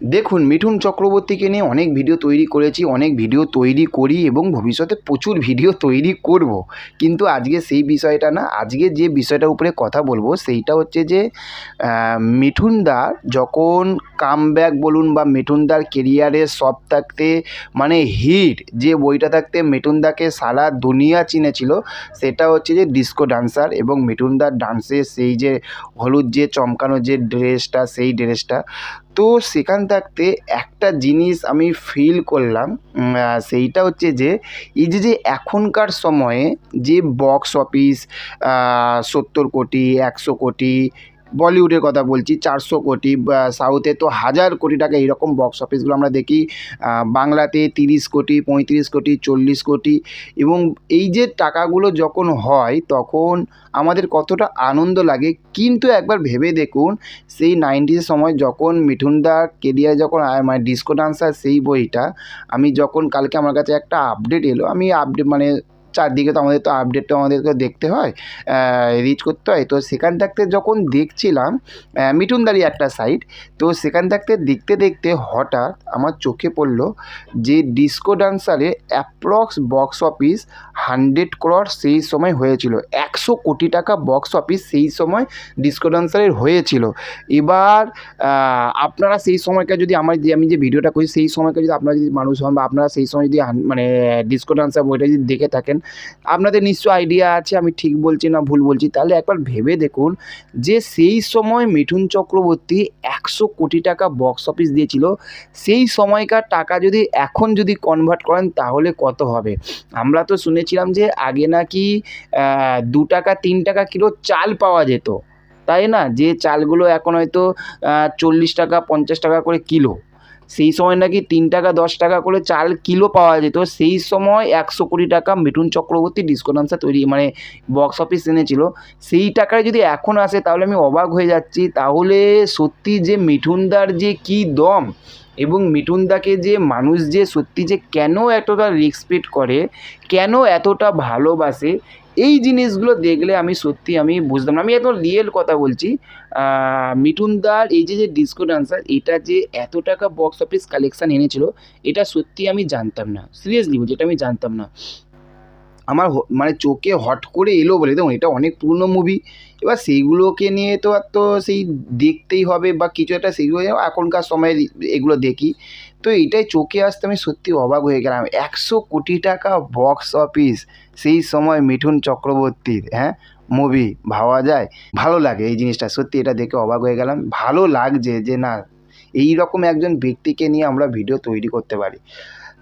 দেখুন, মিঠুন চক্রবর্তীকে নিয়ে অনেক ভিডিও তৈরি করেছি, অনেক ভিডিও তৈরি করি এবং ভবিষ্যতে প্রচুর ভিডিও তৈরি করব। কিন্তু আজকে সেই বিষয়টা না, আজকে যে বিষয়টার উপরে কথা বলব সেইটা হচ্ছে যে মিঠুনদার যখন কামব্যাক বলুন বা মিঠুনদার কেরিয়ারে সব থাকতে মানে হিট যে বইটা থাকতে মিঠুনদাকে সারা দুনিয়া চিনেছিল, সেটা হচ্ছে যে ডিস্কো ডান্সার এবং মিঠুনদার ডান্সের সেই যে হলুদ যে চমকানো যে ড্রেসটা সেই ড্রেসটা তো সেখান থাকতে একটা জিনিস আমি ফিল করলাম সেইটা হচ্ছে যে, এই যে যে এখনকার সময়ে যে বক্স অফিস সত্তর কোটি, একশো কোটি বলিউডের কথা বলছি, চারশো কোটি সাউথে তো হাজার কোটি টাকা এইরকম বক্স অফিসগুলো আমরা দেখি বাংলাতে তিরিশ কোটি, পঁয়ত্রিশ কোটি, চল্লিশ কোটি এবং এই যে টাকাগুলো যখন হয় তখন আমাদের কতটা আনন্দ লাগে। কিন্তু একবার ভেবে দেখুন, সেই নাইনটির সময় যখন মিঠুনদা কেরিয়ার যখন মানে ডিস্কো ডান্সার সেই বইটা, আমি যখন কালকে আমার কাছে একটা আপডেট এলো, আমি আপডেট মানে চারদিকে তো আমাদের তো আপডেটটা আমাদেরকে দেখতে হয় রিচ করতে হয়। তো সেখান থাকতে যখন দেখছিলাম আহ, মিঠুনদারই একটা সাইট তো সেখান থাকতে দেখতে দেখতে হঠাৎ আমার চোখে পড়ল যে disco dancer approx box office hundred crore সেই সময় হয়েছিল। একশো কোটি টাকা বক্স অফিস সেই সময় ডিস্কো ডান্সারের হয়েছিল। এবার আপনারা সেই সময়কার যদি আমার যে আমি যে ভিডিওটা করি সেই সময়কার যদি আপনারা যদি মানুষ হন বা আপনারা সেই সময় যদি মানে ডিস্কো ডান্সার বইটা যদি দেখে থাকেন আপনাদের নিশ্চয় আইডিয়া আছে, আমি ঠিক বলছি না ভুল বলছি, তাহলে একবার ভেবে দেখুন যে সেই সময় মিঠুন চক্রবর্তী একশো কোটি টাকা বক্স অফিস দিয়েছিল, সেই সময়কার টাকা যদি এখন যদি কনভার্ট করেন, তাহলে কত হবে? আমরা তো শুনেছিলাম যে আগে নাকি দু টাকা, তিন টাকা কিলো চাল পাওয়া যেত, তাই না? যে চালগুলো এখন হয়তো চল্লিশ টাকা, পঞ্চাশ টাকা করে কিলো। সেই সময় নাকি তিন টাকা, দশ টাকা করে চাল কিলো পাওয়া যেত। সেই সময় একশো কোটি টাকা মিঠুন চক্রবর্তী ডিসকো ডান্সার তৈরি মানে বক্স অফিস এনেছিল। সেই টাকায় যদি এখন আসে, তাহলে আমি অবাক হয়ে যাচ্ছি। তাহলে সত্যি যে মিঠুনদার যে কী দম! এবং মিঠুনদাকে যে মানুষ যে সত্যি যে কেন এতটা রেসপেক্ট করে, কেন এতটা ভালোবাসে, এই জিনিসগুলো দেখলে আমি সত্যি আমি বুঝতাম না। আমি এত রিয়েল কথা বলছি। মিঠুনদার এই যে যে ডিসকো ডান্সার এটা যে এত টাকা বক্স অফিস কালেকশান এনেছিল, এটা সত্যি আমি জানতাম না। সিরিয়াসলি বলছি, এটা আমি জানতাম না। আমার মানে চোখে হট করে এলো বলে, দেখুন এটা অনেক পুরনো মুভি এবার সেইগুলোকে নিয়ে তো আর তো সেই দেখতেই হবে বা কিছু একটা সেইগুলো এখনকার সময়ে এগুলো দেখি। তো এটাই চোখে আসতে আমি সত্যি অবাক হয়ে গেলাম, একশো কোটি টাকা বক্স অফিস সেই সময় মিঠুন চক্রবর্তীর হ্যাঁ মুভি ভাবা যায়। ভালো লাগে এই জিনিসটা, সত্যি এটা দেখে অবাক হয়ে গেলাম। ভালো লাগছে যে না এই রকম একজন ব্যক্তিকে নিয়ে আমরা ভিডিও তৈরি করতে পারি।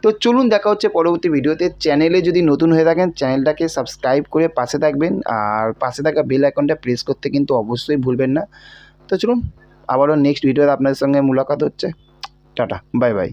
তো চলুন দেখা হচ্ছে পরবর্তী ভিডিওতে। চ্যানেলে যদি নতুন হয়ে থাকেন, চ্যানেলটাকে সাবস্ক্রাইব করে পাশে থাকবেন। আর পাশে থাকা বেল আইকনটা প্রেস করতে কিন্তু অবশ্যই ভুলবেন না। তো চলুন, আবারও নেক্সট ভিডিওতে আপনাদের সঙ্গে মুলাকাত হচ্ছে। Tata, bye bye.